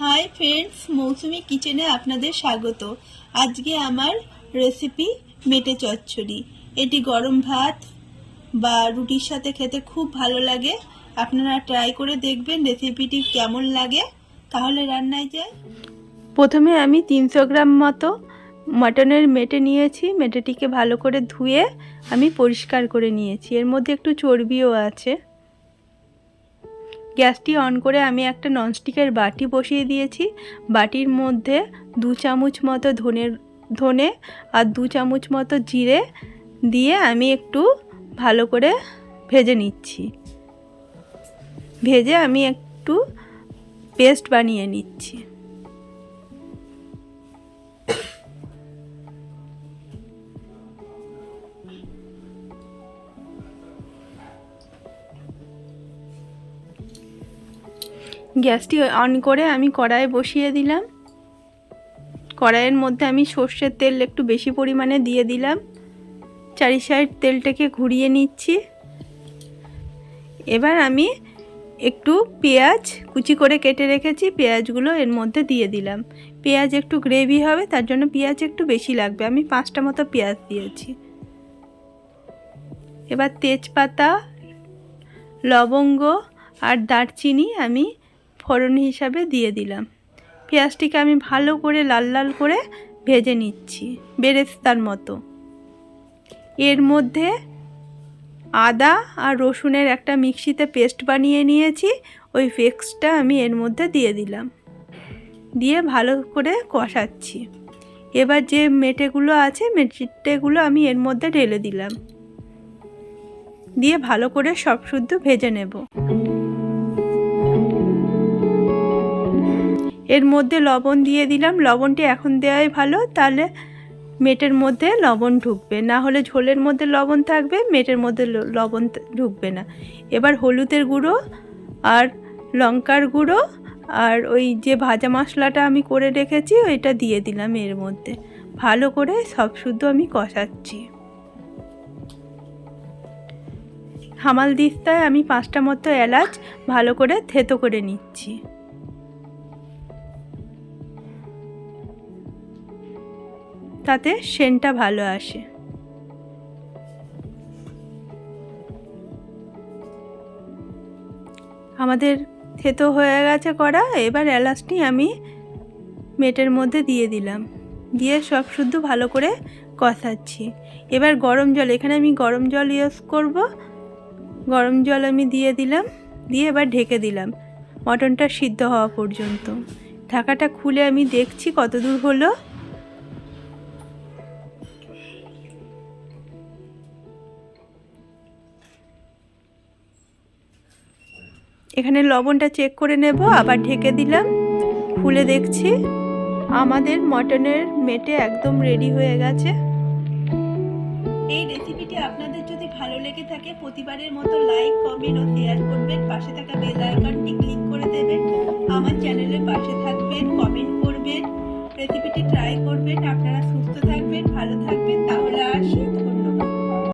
Hi friends মৌসুমি কিচেনে আপনাদের স্বাগত। আজকে আমার রেসিপি মেটে চচ্চড়ি। এটি গরম ভাত বা রুটির সাথে খেতে খুব ভালো লাগে। আপনারা ট্রাই করে দেখবেন রেসিপিটি কেমন লাগে। তাহলে রান্নায় যায় প্রথমে আমি তিনশো গ্রাম মতো মটনের মেটে নিয়েছি। মেটেটিকে ভালো করে ধুয়ে আমি পরিষ্কার করে নিয়েছি। এর মধ্যে একটু চর্বিও আছে। গ্যাসটি অন করে আমি একটা ননস্টিকের বাটি বসিয়ে দিয়েছি। বাটির মধ্যে দু চামচ মতো ধনের ধনে আর দু চামচ মতো জিরে দিয়ে আমি একটু ভালো করে ভেজে নিচ্ছি। ভেজে আমি একটু পেস্ট বানিয়ে নিচ্ছি। গ্যাসটি অন করে আমি কড়াই বসিয়ে দিলাম। কড়াইয়ের মধ্যে আমি সর্ষের তেল একটু বেশি পরিমাণে দিয়ে দিলাম। চারি সাইড তেলটাকে ঘুরিয়ে নিচ্ছি। এবার আমি একটু পেঁয়াজ কুচি করে কেটে রেখেছি, পেঁয়াজগুলো এর মধ্যে দিয়ে দিলাম। পেঁয়াজ একটু গ্রেভি হবে, তার জন্য পেঁয়াজ একটু বেশি লাগবে। আমি পাঁচটা মতো পেঁয়াজ দিয়েছি। এবার তেজপাতা, লবঙ্গ আর দারচিনি আমি ফোড়ন হিসাবে দিয়ে দিলাম। পেঁয়াজটিকে আমি ভালো করে লাল লাল করে ভেজে নিচ্ছি, বেরেস্তার মতো। এর মধ্যে আদা আর রসুনের একটা মিক্সিতে পেস্ট বানিয়ে নিয়েছি, ওই পেস্টটা আমি এর মধ্যে দিয়ে দিলাম। দিয়ে ভালো করে কষাচ্ছি। এবার যে মেটেগুলো আছে, মেটেগুলো আমি এর মধ্যে ঢেলে দিলাম। দিয়ে ভালো করে সব শুদ্ধ ভেজে নেব। এর মধ্যে লবণ দিয়ে দিলাম। লবণটি এখন দেওয়াই ভালো। তাহলে মেটের মধ্যে লবণ ঢুকবে। না হলে ঝোলের মধ্যে লবণ থাকবে, মেটের মধ্যে লবণ ঢুকবে না। এবার হলুদের গুঁড়ো আর লঙ্কার গুঁড়ো আর ওই যে ভাজা মশলাটা আমি করে রেখেছি, ওইটা দিয়ে দিলাম এর মধ্যে। ভালো করে সব শুদ্ধ আমি কষাচ্ছি। হামাল দিস্তায় আমি পাঁচটা মতো এলাচ ভালো করে থেতো করে নিচ্ছি। তাতে সেন্টটা ভালো আসে। আমাদের থেতো হয়ে গেছে করা এবার এলাচটি আমি মেটের মধ্যে দিয়ে দিলাম। দিয়ে সব শুদ্ধ ভালো করে কষাচ্ছি। এবার গরম জল, এখানে আমি গরম জল ইউজ করব। গরম জল আমি দিয়ে দিলাম, দিয়ে এবার ঢেকে দিলাম। মটনটা সিদ্ধ হওয়া পর্যন্ত। ঢাকাটা খুলে আমি দেখছি কত দূর হলো। এখানে লবণটা চেক করে নেব, আবার ঢেকে দিলাম। খুলে দেখছি আমাদের মটনের মেটে একদম রেডি হয়ে গেছে। এই রেসিপিটি আপনাদের যদি ভালো লেগে থাকে, প্রতিবারের মতো লাইক কমেন্ট ও শেয়ার করবেন। পাশে থাকা বেল আইকনটি ক্লিক করে দেবেন। আমার চ্যানেলের পাশে থাকবেন কমেন্ট করবেন রেসিপিটি ট্রাই করবেন। আপনারা